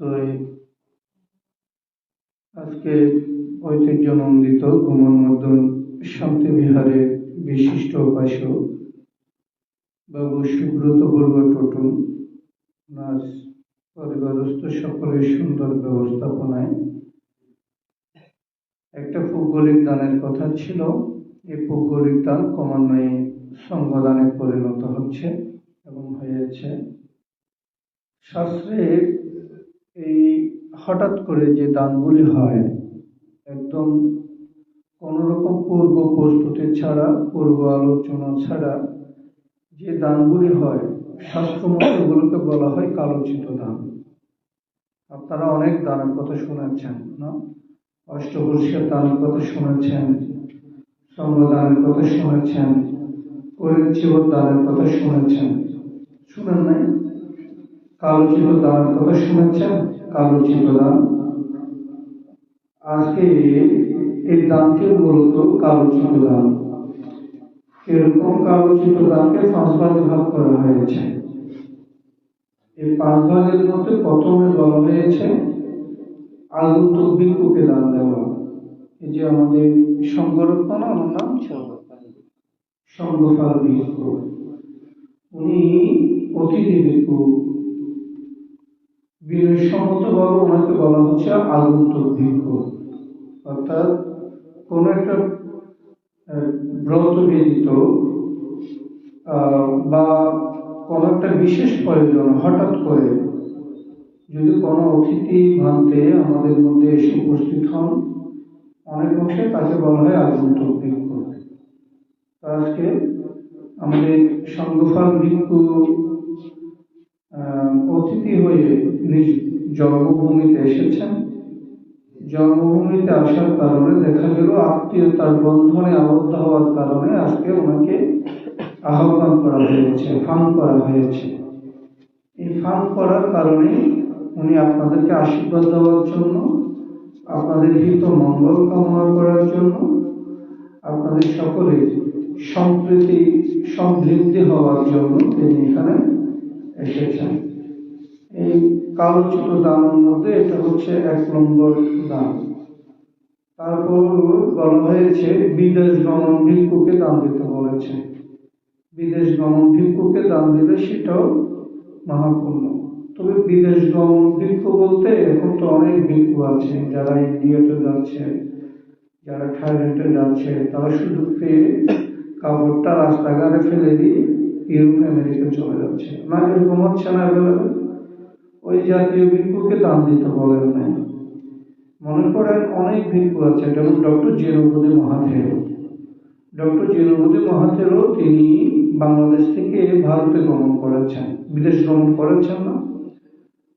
তো আজকে ঐতিহ্যমণ্ডিত গুমনমর্দন শান্তি বিহারের বিশিষ্ট উপাস্য বাবু সুব্রত বড়ুয়া টোটন ওনার পরিবারস্থ সকলের সুন্দর ব্যবস্থাপনায় একটা ভৌগোলিক দানের কথা ছিল, এই ভৌগোলিক দান ক্রমান্বয়ে সংঘদানে পরিণত হচ্ছে এবং হয়েছে। শাস্ত্রে এই হঠাৎ করে যে দানগুলি হয়, একদম কোনো রকম পূর্ব প্রস্তুতি ছাড়া, পূর্ব আলোচনা ছাড়া যে দানগুলি হয়, শাস্ত্রমত এগুলোকে বলা হয় কালোচিত দান। আপনারা অনেক দানের কথা শুনেছেন, না? অষ্টবর্ষের দানের কথা শুনেছেন সম্রদানের কথা শুনেছেন পরিচিত দানের কথা শুনেছেন। শুনেন নাই? কালোচিত দানের কথা শুনেছেন? কালোচিত দান আজকে এই দানটি মূলত কালোচিত দান এরকম কালোচিত দানকে পাঁচ ভাগে ভাগ করা হয়েছে। এই পাঁচ ভাগের মধ্যে প্রথমে বলা হয়েছে আলু আগন্তুক ভিক্ষুকে দান দেওয়া। এই যে আমাদের সংগরত্ন আমার নাম? সঙ্গফাল ভিক্ষু উনি অতিথি ভিক্ষু বিনয়সম্মত ভাবে ওনাকে বলা হচ্ছে আগন্তুক ভিক্ষু। অর্থাৎ কোন একটা ব্রত ব্যতীত বা কোন একটা বিশেষ প্রয়োজন হঠাৎ করে যদি কোনো অতিথি ভান্তে আমাদের মধ্যে এসে উপস্থিত হন, অনেক অংশে তাকে বলা হয় আগন্তুক ভিক্ষু। আজকে আমাদের সঙ্গফাল ভিক্ষু অতিথি হয়ে নিজ জন্মভূমিতে এসেছেন। জন্মভূমিতে আসার কারণে দেখা গেল আত্মীয়তার বন্ধনে আবদ্ধ হওয়ার কারণে আজকে ওনাকে আহ্বান করা হয়েছে, ফান করা হয়েছে। এই ফান করার কারণে উনি আপনাদেরকে আশীর্বাদ দেওয়ার জন্য, আপনাদের হিত মঙ্গল কামনা করার জন্য, আপনাদের সকলের সম্প্রীতি, সমৃদ্ধি হওয়ার জন্য তিনি এখানে এসেছেন। এই কালোচিত দানের মধ্যে এটা হচ্ছে এক নম্বর দান তারপর বলা হয়েছে, বিদেশ গমন ভিক্ষুকে দান দিতে বলেছে। বিদেশ গমন ভিক্ষুকে দান দিলে সেটাও মহাপূর্ণ। তবে বিদেশ গমন ভিক্ষু বলতে এখন তো অনেক ভিক্ষু আছে, যারা ইন্ডিয়াতে যাচ্ছে, যারা থাইল্যান্ডে যাচ্ছে, তারা সুযোগ পেয়ে কাপড়টা রাস্তাঘাটে ফেলে দিয়ে ইউরোপ আমেরিকা চলে যাচ্ছে। না এরকম হচ্ছে না অ্যাভেলেবেল ওই জাতীয় ভিক্ষুকে দান দিতে বলেন নাই। মনে করেন অনেক ভিক্ষু আছে, যেমন ডক্টর জিরুপতি মহাথের। ডক্টর জিরুপতি মহাথেরও তিনি বাংলাদেশ থেকে ভারতে গমন করেছেন, বিদেশ গমন করেছেন না।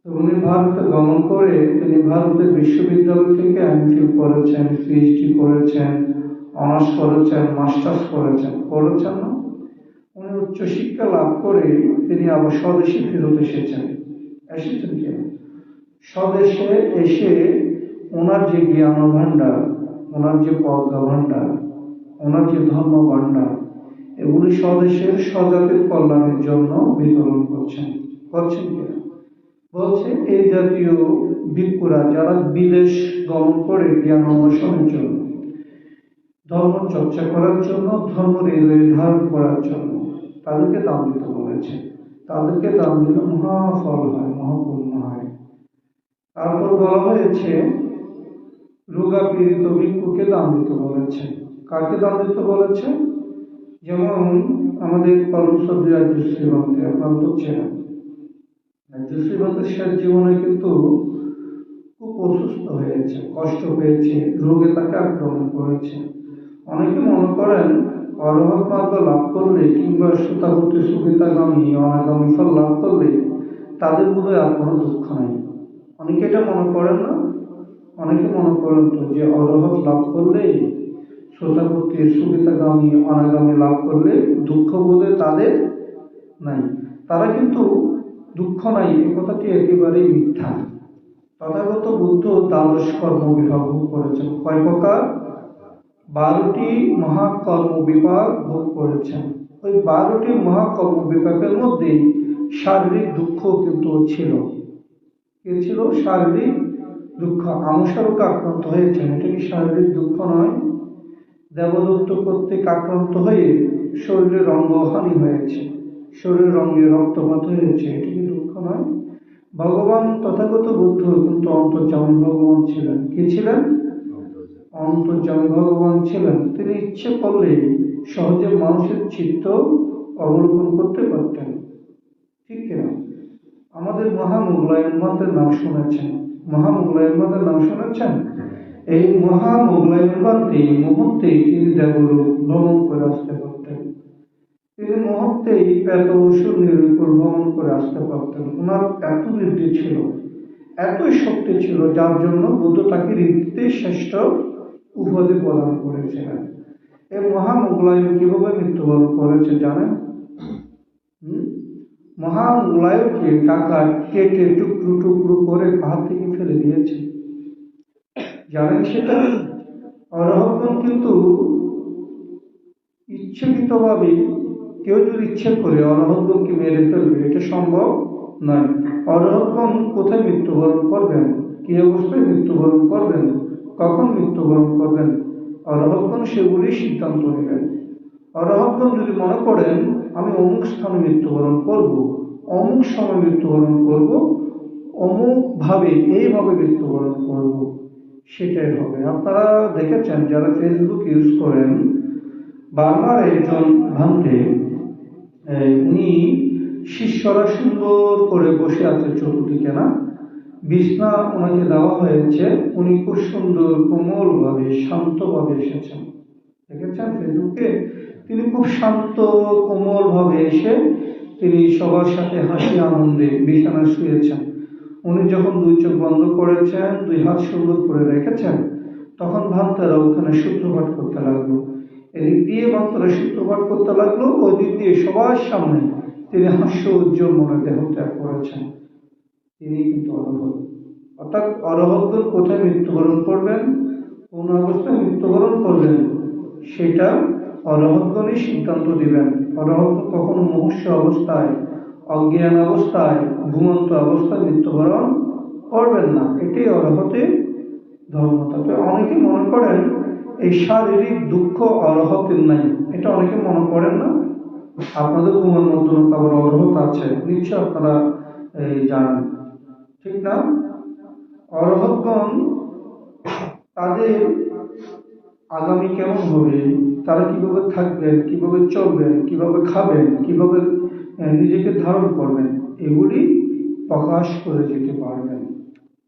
উনি ভারতে গমন করে তিনি ভারতের বিশ্ববিদ্যালয় থেকে এমফিল করেছেন পিএইচডি করেছেন অনার্স করেছেন মাস্টার্স করেছেন করেছেন না। উচ্চশিক্ষা লাভ করে তিনি আবার স্বদেশে ফেরত এসেছেন। এসেছেন কেন স্বদেশে এসে ওনার যে জ্ঞান ভাণ্ডার ওনার যে প্রজ্ঞা ভাণ্ডার ওনার যে ধর্ম ভাণ্ডার এগুলি স্বদেশের স্বজাতির কল্যাণের জন্য বিতরণ করছেন। করছেন কিনা বলছে এই জাতীয় ভিক্ষুরা যারা বিদেশ গমন করে জ্ঞান অন্বেষণের জন্য, ধর্ম চর্চা করার জন্য, ধর্ম হৃদয়ে ধারণ করার জন্য তাদেরকে দিতে বলেছে। তাদেরকে দিলে মহাফল হয় মহাপূর্ণ হয়। তারপর বলা হয়েছে রোগা পীড়িত ভিক্ষুকে দান দিতে বলেছে। কাকে দান দিতে বলেছে? যেমন আমাদের কলম সবজি রাজ্য শ্রীমন্তে, আপনার তো চেনেন। রাজ্য শ্রীমন্তের শেষ জীবনে কিন্তু খুব অসুস্থ হয়েছে, কষ্ট পেয়েছে রোগে তাকে আক্রমণ করেছে। অনেকে মনে করেন মার্গ লাভ করলে কিংবা সুতাবতী সুবিধাগামী, অনাগামী ফল লাভ করলে তাদের বোধ আর কোনো দুঃখ নাই। অনেকে এটা মনে করেন না? অনেকে মনে করেন তো যে অরহত লাভ করলে শ্রোতাপত্তি সুবিধাগামী, অনাগামী লাভ করলে দুঃখ বোধে তাদের নাই। তারা কিন্তু দুঃখ নাই, এ কথাটি একেবারেই মিথ্যা। তথাগত বুদ্ধ দ্বাদশ কর্ম বিভাগ করেছেন। কয় প্রকার? বারোটি মহাকর্ম বিভাগ ভোগ করেছেন। ওই বারোটি মহাকর্ম বিভাগের মধ্যে শারীরিক দুঃখ কিন্তু ছিল। কে ছিল? শারীরিক দুঃখ। আমসারোগ আক্রান্ত হয়েছেন। এটা কি শারীরিক দুঃখ নয়? দেবদত্ত কর্তৃক আক্রান্ত হয়ে শরীরের অঙ্গহানি হয়েছে। শরীরের অঙ্গে রক্তপাত হয়েছে। এটা কি দুঃখ নয়? ভগবান তথাগত বুদ্ধ কিন্তু অন্তর্জামী ভগবান ছিলেন। কি ছিলেন? অন্তর্জামী ভগবান ছিলেন। তিনি ইচ্ছে করলে সহজে মানুষের চিত্ত অবলোকন করতে পারতেন। ঠিক কিনা? আমাদের মহামুগলায়ন বান্ধের নাম শুনেছেন। মহামুগলায়ন বান্ধের নাম শুনেছেন? এই মহামুগলায়ন বান্ধে এই মুহূর্তে তিনি দেবলোক ভ্রমণ করে আসতে পারতেন। তিনি মুহূর্তেই এত শূন্যের উপর ভ্রমণ করে আসতে পারতেন। ওনার এত বৃদ্ধি ছিল, এতই শক্তি ছিল, যার জন্য বুদ্ধ তাকে রীতিতে শ্রেষ্ঠ উপাধি প্রদান করেছিলেন এই মহা মহামুগলায়ন কীভাবে মৃত্যুবরণ করেছে জানেন? হুম? মহামুগলায়নকে কাকা কেটে টুকরো টুকরো করে পাহাড় থেকে ফেলে দিয়েছে। জানেন সেটা? অরহগণ কিন্তু ইচ্ছাকৃতভাবে কেউ যদি ইচ্ছে করে অরহগণকে মেরে ফেলবে, এটা সম্ভব নয়। অরহগণ কোথায় মৃত্যুবরণ করবেন? কি অবস্থায় মৃত্যুবরণ করবেন? কখন মৃত্যুবরণ করবেন? অরহতগণ সেগুলি সিদ্ধান্ত নেবেন। অরহতগণ যদি মনে করেন, আমি অমুক স্থানে মৃত্যুবরণ করব, অমুক সময় মৃত্যুবরণ করব, অমুকভাবে এইভাবে মৃত্যুবরণ করব, সেটাই হবে। আপনারা দেখেছেন, যারা ফেসবুক ইউজ করেন, বাংলার একজন ভান্তে উনি শিষ্যরা সুন্দর করে বসে আছে চতুর্দিকে না? বিছনা ওনাকে দেওয়া হয়েছে। উনি খুব সুন্দর কোমল ভাবে শান্ত ভাবে এসেছেন। দেখেছেন ফেসবুকে? তিনি খুব শান্ত কোমল ভাবে এসে তিনি সবার সাথে হাসি, আনন্দে বিছানায় শুয়েছেন। উনি যখন দুই চোখ বন্ধ করেছেন, দুই হাত সুন্দর করে রেখেছেন, তখন ভান্তারা ওখানে সূত্রপাত করতে লাগল। এদিক দিয়ে ভান্তারা সূত্রপাত করতে লাগল ওই দিক দিয়ে সবার সামনে তিনি হাস্য উজ্জ্বল মনে দেহ ত্যাগ করেছেন। তিনি কিন্তু অরহত অর্থাৎ অরহতগণ কোথায় মৃত্যুবরণ করবেন? কোন অবস্থায় মৃত্যুবরণ করবেন? সেটা অরহতগণই সিদ্ধান্ত দিবেন। অরহত কখনো মুহূর্ষ অবস্থায়, অজ্ঞান অবস্থায়, ঘুমন্ত অবস্থায় মৃত্যুবরণ করবেন না। এটাই অরহতের ধর্ম। তবে অনেকে মনে করেন এই শারীরিক দুঃখ অরহতের নাই। এটা অনেকে মনে করেন না? আপনাদের ঘুমের মধ্যে আবার অরহত আছে। নিশ্চয় আপনারা, এই, জানেন। ঠিক না? অরহতগণ, তাদের আগামী কেমন হবে? তারা কীভাবে থাকবেন, কীভাবে চলবেন, কীভাবে খাবেন, কীভাবে নিজেকে ধারণ করবেন, এগুলি প্রকাশ করে যেতে পারবেন।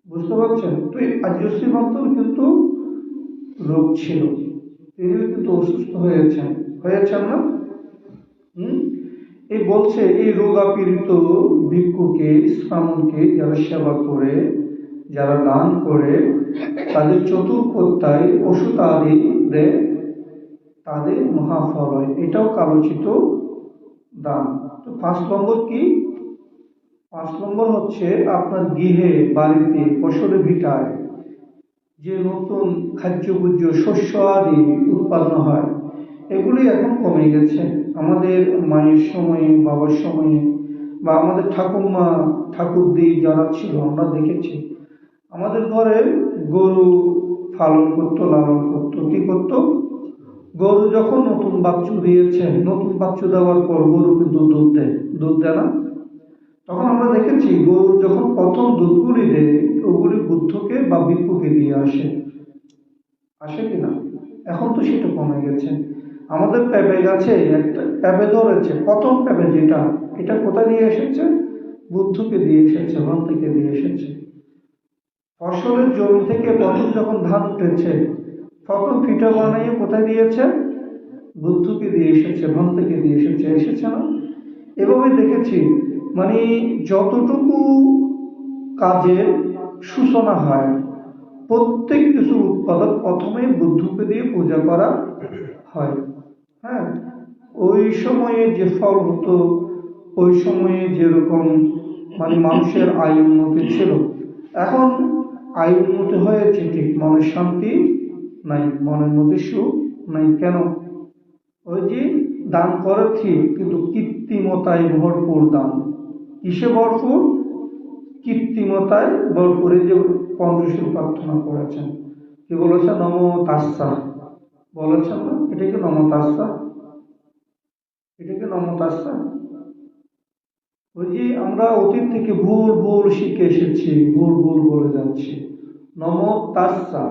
বুঝতে পারছেন? তো এই আর্যশ্রী মন্ত্র কিন্তু রোগ ছিল। তিনিও কিন্তু অসুস্থ হয়েছেন। হয়েছেন না? হুম? এই বলছে, এই রোগাপীড়িত ভিক্ষুকে শ্রামণকে যারা সেবা করে, যারা দান করে, তাদের চতুর্কোত্তায় ওষুধ আদি দেয় তাদের মহাফল হয়। এটাও কালোচিত দান। তো পাঁচ নম্বর কি? পাঁচ নম্বর হচ্ছে, আপনার গৃহে, বাড়িতে, ফসলে ভিটায় যে নতুন খাদ্যভোজ্য শস্য আদি উৎপাদন হয়, এগুলি এখন কমে গেছে। আমাদের মায়ের সময়ে, বাবার সময়ে বা আমাদের ঠাকুমা ঠাকুরদি যারা ছিল, আমরা দেখেছি, আমাদের ঘরে গরু পালন করতো, লালন করতো, কি করতো? গরু যখন নতুন বাচ্চু দিয়েছে, নতুন বাচ্চু দেওয়ার পর গরু কিন্তু দুধ দেয় দুধ দেয় না। তখন আমরা দেখেছি, গরু যখন প্রথম দুধগুলি দেয়, ওগুলি বুদ্ধকে বা ভিক্ষুকে দিয়ে আসে। আসে কি না? এখন তো সেটা কমে গেছে। আমাদের পেঁপে গাছে একটা। পেঁপে ধরেছে। প্রথম পেঁপে যেটা, এটা কোথায় দিয়ে এসেছে? বুদ্ধকে দিয়ে এসেছে ওখান থেকে দিয়ে এসেছে। ফসলের জমি থেকে প্রথম যখন ধান উঠেছে, তখন পিঠা বানিয়ে কোথায় দিয়েছে? বুদ্ধকে দিয়ে এসেছে ভান থেকে দিয়ে এসেছে। এসেছে না? এভাবে দেখেছি মানে যতটুকু কাজের সূচনা হয়, প্রত্যেক কিছু উৎপাদক প্রথমে বুদ্ধকে দিয়ে পূজা করা হয়। হ্যাঁ ওই সময়ে যে ফল হতো, ওই সময়ে যেরকম মানে মানুষের আয় উন্নতি ছিল। এখন আয় উন্নতি হয়েছে, ঠিক মনের শান্তি নাই, মনের মধ্যে সুখ নাই, কেন? ওই যে দান করে ঠিক কিন্তু কৃত্রিমতায় ভরপুর দান। কিসে ভরপুর? কৃত্রিম কৃত্রিমতায় ভরপুরে যে পঞ্চশীল প্রার্থনা করেছেন। কি বলেছেন? নম তাস্সা এটা কি তাস্সা এটা কি নম ওই যে আমরা অতীত থেকে ভুল ভুল শিখে এসেছি, ভুল ভুল বলে যাচ্ছি। নম তাস্সা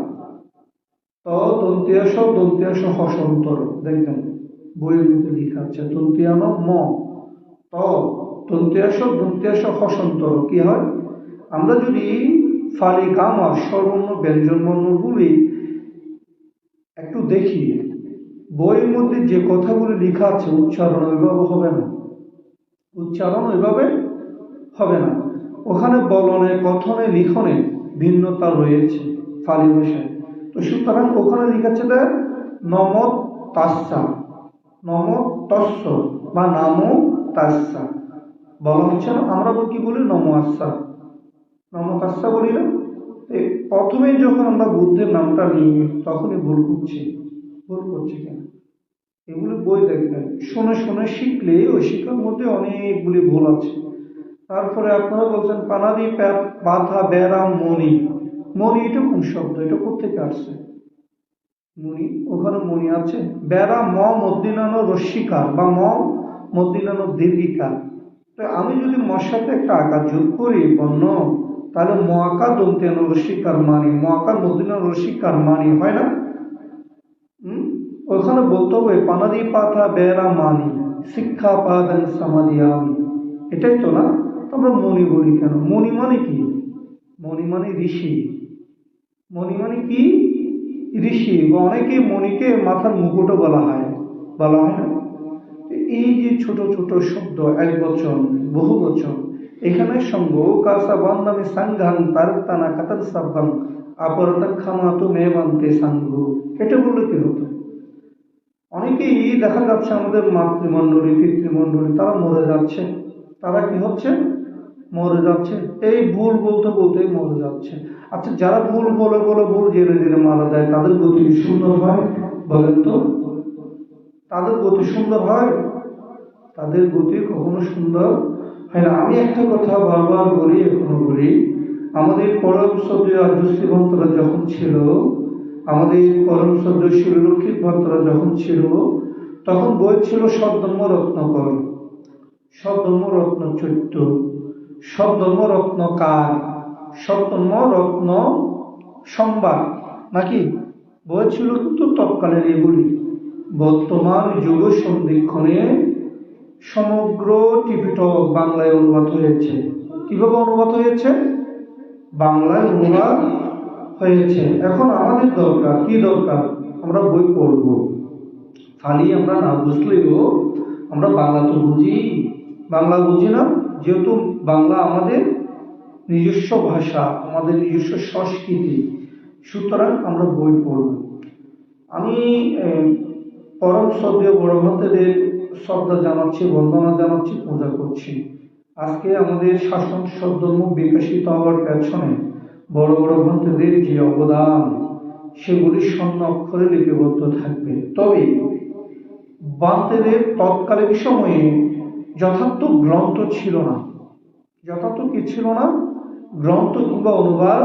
ত দন্তিয়াস দন্তিয়াস হসন্তর। দেখবেন, বইয়ের মধ্যে লেখা আছে দন্তিয়ানো ম। ত দন্তিয়াস দন্তিয়াস হসন্তর। কি হয়? আমরা যদি ফালি কামার সর্বর্ণ ব্যঞ্জন বর্ণগুলি একটু দেখি, বইয়ের মধ্যে যে কথাগুলি লেখা আছে, উচ্চারণ ওইভাবে হবে না। উচ্চারণ ওইভাবে হবে না। ওখানে বলনে, কথনে, লিখনে ভিন্নতা রয়েছে ফালি ভাষায় তো সুতরাং ওখানে লিখেছে যে নম তাস্সা নম তস্য বা নাম তাস্সা বলা হচ্ছে আমরা কি বলি? নম আস্সা নম তাস্সা বলি না এই প্রথমেই যখন আমরা বুদ্ধের নামটা নিই, তখনই ভুল করছি। ভুল করছি কেন? এগুলি বই দেখবেন। শুনে শুনে শিখলে ওই শিক্ষার মধ্যে অনেকগুলি ভুল আছে। তারপরে আপনারা বলছেন, পানাদি বাধা বেড়া মণি। মণি এটা কোন শব্দ? এটা কোথেকে আসছে? মণি, ওখানে মণি আছে। বেড়া ম মদ্দিনানো রস্মিকার বা ম মদ্দিনানো দীর্ঘিকার তো আমি যদি সাথে একটা আকার যোগ করি, বর্ণ তাহলে ম আকার দন্তিয়ানো কারমানি মানি ম আকার কারমানি হয় না? হুম? ওখানে বলতে হবে পানাদি পাথা বেড়া মানি শিক্ষা পাদান সমাধি আমি এটাই তো না? আমরা মণি বলি কেন? মণি মানে কি? মণি মানে ঋষি। মণি মানে কি? ঋষি। অনেকে মণিকে মাথার মুকুটও বলা হয়। বলা হয় না? এই যে ছোট ছোট শব্দ, এক বচন, বহু বচন এখানে সঙ্গ কাসা বন্দামি সাংঘাং তারতানা কাতার সাব্বাং আপরতাং খামাতো মেবান্তে সাঙ্গ। এটা বললে কি হতো? অনেকেই দেখা যাচ্ছে আমাদের মাতৃমণ্ডলী, পিতৃমণ্ডলী, তারা মরে যাচ্ছে। তারা কি হচ্ছে? মরে যাচ্ছে। এই ভুল বলতে বলতেই মরে যাচ্ছে। আচ্ছা যারা ভুল বলে বলে ভুল জেনে জেনে মারা যায়, তাদের গতি সুন্দর হয়? বলেন তো। তাদের গতি সুন্দর হয়? তাদের গতি কখনো সুন্দর হয়, আমি একটা কথা বারবার বলি, এখনও বলি। আমাদের পরম সদ্য আর্যশ্রী ভক্তরা যখন ছিল, আমাদের পরম সদ্য শিলরক্ষিত ভক্তরা যখন ছিল, তখন বই ছিল সদ্ধর্ম রত্নকর সদ্ধর্ম রত্ন চৈত্য সদ্ধর্ম রত্নকার সদ্ধর্ম রত্ন সংবাদ নাকি? বই ছিল কিন্তু তৎকালের এগুলি। বর্তমান যুগ সন্ধিক্ষণে সমগ্র টিপিটক বাংলায় অনুবাদ হয়েছে। কীভাবে অনুবাদ হয়েছে? বাংলায় অনুবাদ হয়েছে। এখন আমাদের দরকার, কি দরকার? আমরা বই পড়ব। খালি আমরা না বুঝলেও আমরা বাংলা তো বুঝি। বাংলা বুঝি না, যেহেতু বাংলা আমাদের নিজস্ব ভাষা, আমাদের নিজস্ব সংস্কৃতি, সুতরাং আমরা বই পড়ব। আমি পরম শ্রদ্ধেয় বড় ভক্তদের শ্রদ্ধা জানাচ্ছি, বন্দনা জানাচ্ছি, পূজা করছি। আজকে আমাদের শাসন সদ্ধর্ম বিকশিত হওয়ার পেছনে বড় বড় ভক্তদের যে অবদান, সেগুলি স্বর্ণ অক্ষরে লিপিবদ্ধ থাকবে। তবে বান্তেদের তৎকালীন সময়ে যথার্থ গ্রন্থ ছিল না। যথার্থ কি ছিল না? গ্রন্থ কিংবা অনুবাদ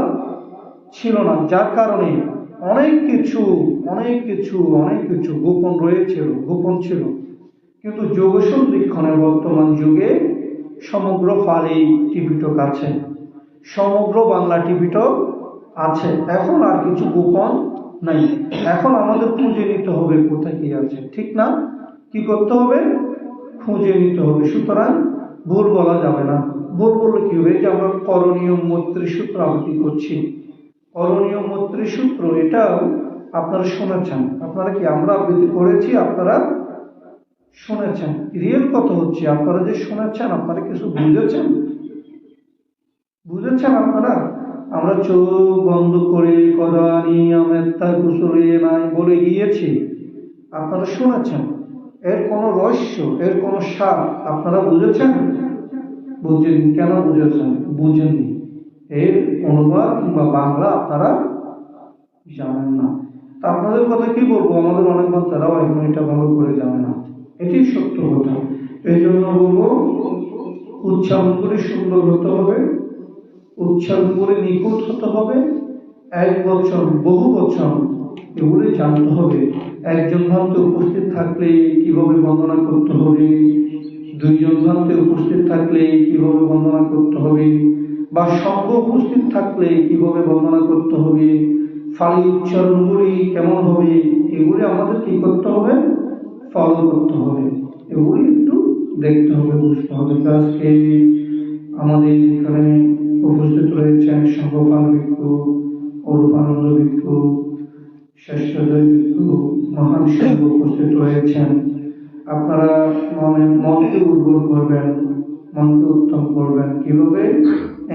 ছিল না। যার কারণে অনেক কিছু অনেক কিছু অনেক কিছু গোপন রয়েছিল গোপন ছিল। কিন্তু যোগসন্ধিক্ষণে বর্তমান যুগে সমগ্র ফালি টিভিটক আছে। সমগ্র বাংলা টিভিটক আছে। এখন আর কিছু গোপন নাই। এখন আমাদের খুঁজে নিতে হবে কোথায় কি আছে, ঠিক না? কি করতে হবে? খুঁজে নিতে হবে। সুতরাং ভুল বলা যাবে না। ভুল বললে কি হবে? যে আমরা করণীয় মৈত্রী সূত্র আবৃত্তি করছি। করণীয় মৈত্রী সূত্র এটাও আপনারা শুনেছেন। আপনারা কি আমরা আবৃত্তি করেছি? আপনারা শুনেছেন। রিয়েল কত হচ্ছে, আপনারা যে শুনেছেন, আপনারা কিছু বুঝেছেন? বুঝেছেন আপনারা? আমরা চোখ বন্ধ করে নাই বলে গিয়েছি। আপনারা শুনেছেন? এর কোনো রহস্য, এর কোনো সার আপনারা বুঝেছেন? বুঝেন, কেন বুঝেছেন? বুঝেননি। এর অনুবাদ কিংবা বাংলা আপনারা জানেন না। তা আপনাদের কথা কি বলব? আমাদের অনেক বাচ্চারাও এখন এটা ভালো করে জানে না। এটি সত্য কথা। এই জন্য বলব, উচ্চারণ করে সুন্দর হতে হবে, উচ্চারণ করে নিখুঁত হতে হবে, এক বছর, বহু বছর এগুলি জানতে হবে। একজন ভক্ত উপস্থিত থাকলে কীভাবে বন্দনা করতে হবে? দুইজন ভক্ত উপস্থিত থাকলে কীভাবে বন্দনা করতে হবে? বা সঙ্গ উপস্থিত থাকলে কীভাবে বন্দনা করতে হবে? ফালি উচ্চারণ উচ্চারণগুলি কেমন হবে? এগুলি আমাদের কি করতে হবে? ফলো করতে হবে এগুলি একটু দেখতে হবে, বুঝতে হবে। তো আজকে আমাদের এখানে উপস্থিত রয়েছেন সর্বপাল ভিক্ষু অরূপানন্দ ভিক্ষু শ্রেষ্ঠদয় ভিক্ষু মহান সঙ্গ উপস্থিত রয়েছেন। আপনারা মনে, মনকে উর্বর করবেন, মনকে উত্তম করবেন। কীভাবে?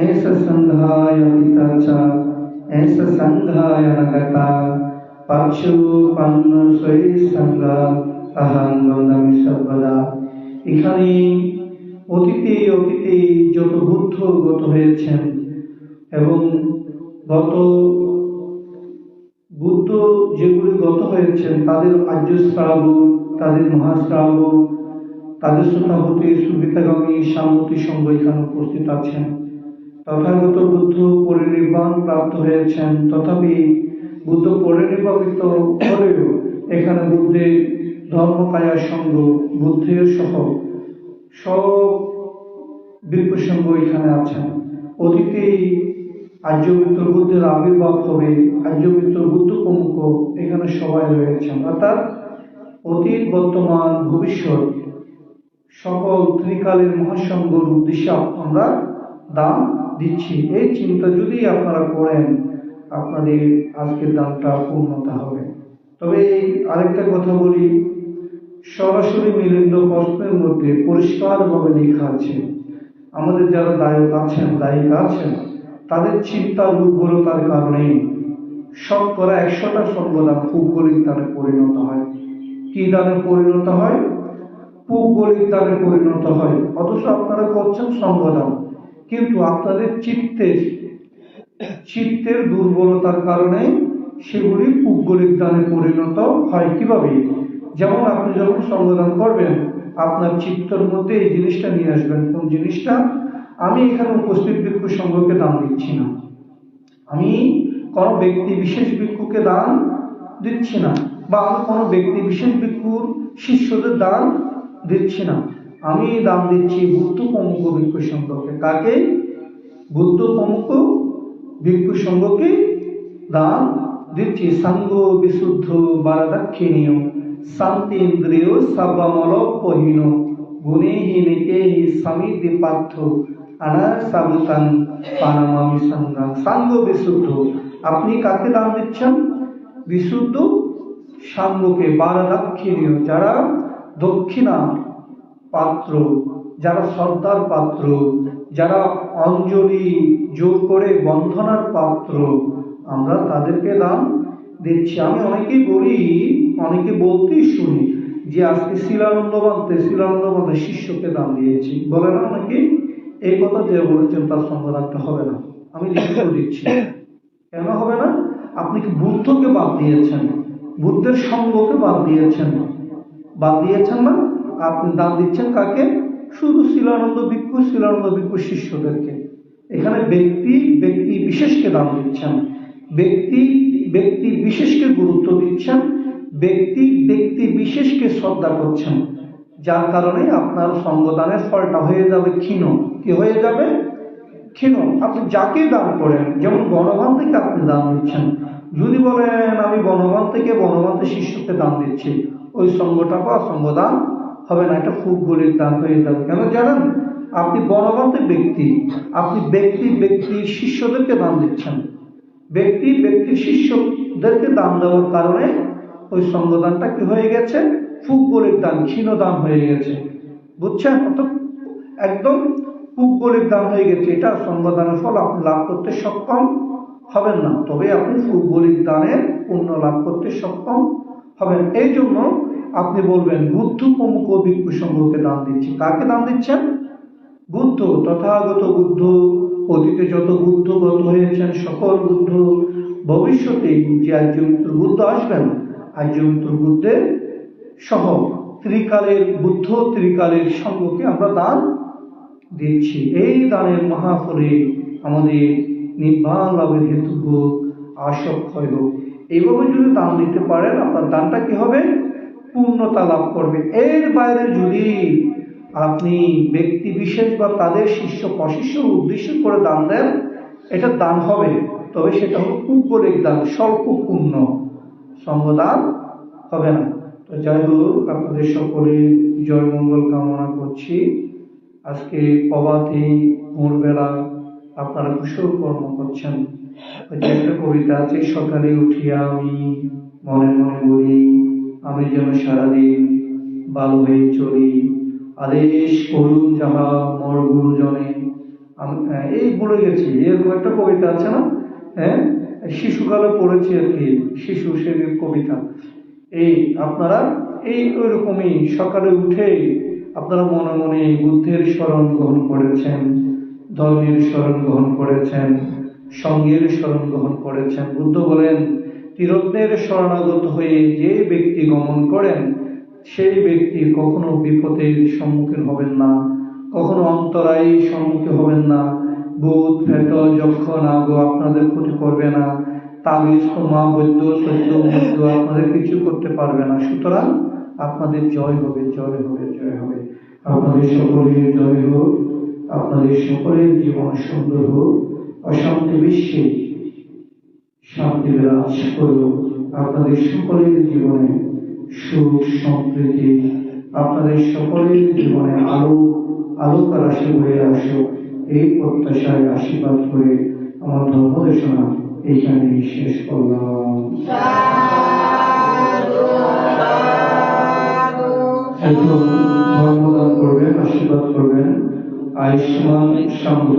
এস সংঘায় পিতাচা এস সংঘায় নগতা পাচ্ছু পান্ন সই সংঘা আহান বন্দামি সর্বদা। এখানে অতীতে অতীতে যত বুদ্ধ গত হয়েছেন এবং গত বুদ্ধ যেগুলি গত হয়েছেন, তাদের আর্য শ্রাবক তাদের মহাশ্রাবক তাদের শতাবতী সুবিতাগামী সামতী সঙ্গ এখানে উপস্থিত আছেন। তথাগত বুদ্ধ পরিনির্বাণ প্রাপ্ত হয়েছেন, তথাপি বুদ্ধ পরিনির্বাপিত হলেও এখানে বুদ্ধের ধর্মকায়া সঙ্গ, বুদ্ধের সহ সব বিপ্রসঙ্গ এখানে আছেন। অতীতেই আর্যবৃত্ত বুদ্ধের আবির্ভাব হবে আর্যবৃত্ত বুদ্ধ প্রমুখ এখানে সবাই রয়েছেন। অর্থাৎ অতীত, বর্তমান, ভবিষ্যৎ সকল ত্রিকালের মহাসংঘর উদ্দেশ্যে আমরা দান দিচ্ছি। এই চিন্তা যদি আপনারা করেন, আপনাদের আজকের দানটা পূর্ণতা হবে। তবে আরেকটা কথা বলি সরাসরি মিলিন্দ প্রশ্নের মধ্যে পরিষ্কারভাবে লেখা আছে, আমাদের যারা দায়ক আছেন, দায়িকা আছেন, তাদের চিন্তার উর্বরতার কারণে শতকরা একশোটা সর্বদান ভৌগোলিক দানে পরিণত হয়। কি দানে পরিণত হয়? ভৌগোলিক দানে পরিণত হয়। অথচ আপনারা করছেন সঙ্গদান কিন্তু আপনাদের চিত্তের চিত্তের দুর্বলতার কারণে সেগুলি ভৌগোলিক দানে পরিণত হয় কীভাবে? যেমন আপনি যখন সঙ্গদান করবেন, আপনার চিত্তর মধ্যে এই জিনিসটা নিয়ে আসবেন কোন জিনিসটা আমি এখানে উপস্থিত ভিক্ষু সংঘকে দান দিচ্ছি না। আমি কোনো ব্যক্তি, বিশেষ ভিক্ষুকে দান দিচ্ছি না বা আমি কোনো ব্যক্তি, বিশেষ ভিক্ষুর শিষ্যদের দান দিচ্ছি না। আমি দান দিচ্ছি বুদ্ধ প্রমুখ ভিক্ষু সংঘকে। কাকে? বুদ্ধ প্রমুখ ভিক্ষু সংঘকে দান দিচ্ছি। সাঙ্গ বিশুদ্ধ বারাদাক্ষিণীয়। শান্তি ইন্দ্রিয় সবমলপহীন গুণেহীনকে হি সমিতি পার্থ আনার সাবুতান পানামামি সঙ্গা সাঙ্গ বিশুদ্ধ, আপনি কাকে দান দিচ্ছেন? বিশুদ্ধ সাঙ্গকে, বারাদাক্ষিণীয়, যারা দক্ষিণা পাত্র, যারা সর্দার পাত্র, যারা অঞ্জলি জোর করে বন্ধনার পাত্র, আমরা তাদেরকে দান দিচ্ছি আমি অনেকেই বলি, অনেকে বলতেই শুনি যে আজকে শিলানন্দ বান্তে শিলানন্দ বান্তে শিষ্যকে দান দিয়েছি। বলে না অনেকে? এই কথা যে বলেছেন তার সঙ্গদানটা হবে না। আমি লিখিত দিচ্ছি। কেন হবে না? আপনি কি বুদ্ধকে বাদ দিয়েছেন? বুদ্ধের সঙ্গকে বাদ দিয়েছেন বাদ দিয়েছেন না? আপনি দান দিচ্ছেন কাকে? শুধু শিলানন্দ ভিক্ষু শিলানন্দ ভিক্ষু শিষ্যদেরকে। এখানে ব্যক্তি ব্যক্তি বিশেষকে দান দিচ্ছেন। ব্যক্তি ব্যক্তি বিশেষকে গুরুত্ব দিচ্ছেন, ব্যক্তি ব্যক্তি বিশেষকে শ্রদ্ধা করছেন। যার কারণে আপনার সঙ্গদানের ফলটা হয়ে যাবে ক্ষীণ। কি হয়ে যাবে? ক্ষীণ। আপনি যাকে দান করেন, যেমন বনবান থেকে আপনি দান দিচ্ছেন। যদি বলেন, আমি বনবান থেকে বনবান্তে শিষ্যকে দান দিচ্ছি। ওই সঙ্গটাকে অসঙ্গদান হবে না। এটা ফুটবলের দান হয়ে যাবে। কেন জানেন? আপনি বনবান্তের ব্যক্তি। আপনি ব্যক্তি ব্যক্তি শিষ্যদেরকে দান দিচ্ছেন। ব্যক্তি ব্যক্তি শিষ্যদেরকে দান দেওয়ার কারণে ওই সঙ্গদানটা কি হয়ে গেছে? ফুটবলের দান, ক্ষীণ দান হয়ে গেছে। বুঝছেন? অর্থাৎ একদম ফুটবলের দান হয়ে গেছে। এটা সঙ্গদানের ফল, আপনি লাভ করতে সক্ষম হবেন না। তবে আপনি ফুটবলিক দানের পুণ্য লাভ করতে সক্ষম হবেন। এই জন্য আপনি বলবেন, বুদ্ধ প্রমুখ ভিক্ষু সংঘকে দান দিচ্ছি। কাকে দান দিচ্ছেন? বুদ্ধ, তথাগত বুদ্ধ অতীতে যত বুদ্ধ গত হয়েছেন, সকল বুদ্ধ ভবিষ্যতে যে আর্যমিত্র বুদ্ধ আসবেন আর্যমিত্র বুদ্ধের সহ ত্রিকালের বুদ্ধ ত্রিকালের সঙ্গকে আমরা দান দিচ্ছি। এই দানের মহাফলে আমাদের নির্বাণ লাভের হেতু হোক আসক্ষয় হোক। এইভাবে যদি দান দিতে পারেন, আপনার দানটা কি হবে? পূর্ণতা লাভ করবে। এর বাইরে যদি আপনি ব্যক্তি বিশেষ বা তাদের শিষ্য প্রশিষ্য উদ্দেশ্য করে দান দেন, এটা দান হবে। তবে সেটা হলো উপরিক দান স্বল্প পূর্ণ সঙ্গদান হবে না। তো যাই হোক, আপনাদের সকলে জয়মঙ্গল কামনা করছি। আজকে প্রভাতী ভোরবেলা আপনারা কুশল কর্ম করছেন। একটা কবিতা আছে, সকালে উঠিয়া আমি মনে মনে বলি, আমি যেন সারাদিন ভালো হয়ে চলি। আদেশ করুন যাহা মর গুরুজনে। হ্যাঁ, এই ভুলে গেছি এরকম একটা কবিতা আছে না? হ্যাঁ শিশুকালে পড়েছি আর কি শিশু শ্রেণির কবিতা। এই আপনারা এই ওইরকমই সকালে উঠে আপনারা মনে মনে বুদ্ধের স্মরণ গ্রহণ করেছেন ধর্মের স্মরণ গ্রহণ করেছেন সঙ্গের স্মরণ গ্রহণ করেছেন। বুদ্ধ বলেন তীরত্নের শরণাগত হয়ে যে ব্যক্তি গমন করেন সেই ব্যক্তি কখনো বিপদের সম্মুখীন হবেন না, কখনো অন্তরায়ী সম্মুখীন হবেন না। ভূত প্রেত যক্ষ নাগ আপনাদের ক্ষতি করবে না। তাবিজ তোমা বৈদ্য সত্য মধ্য আপনাদের কিছু করতে পারবে না। সুতরাং আপনাদের জয় হবে জয় হবে জয় হবে। আপনাদের সকলের জয় হোক, আপনাদের সকলের জীবন সুন্দর হোক, অশান্তি বিশ্বে শান্তি বিরাজ করুক। আপনাদের সকলের জীবনে সুখ সম্প্রীতি আপনাদের সকলের জীবনে আলো আলোক রাশি হয়ে আসুক। এই প্রত্যাশায় আশীর্বাদ করে আমার ধর্ম দেশনা এইখানে শেষ করলাম। এখন ধর্মদান করবেন, আশীর্বাদ করবেন। আয়ুষ্মান সামুদা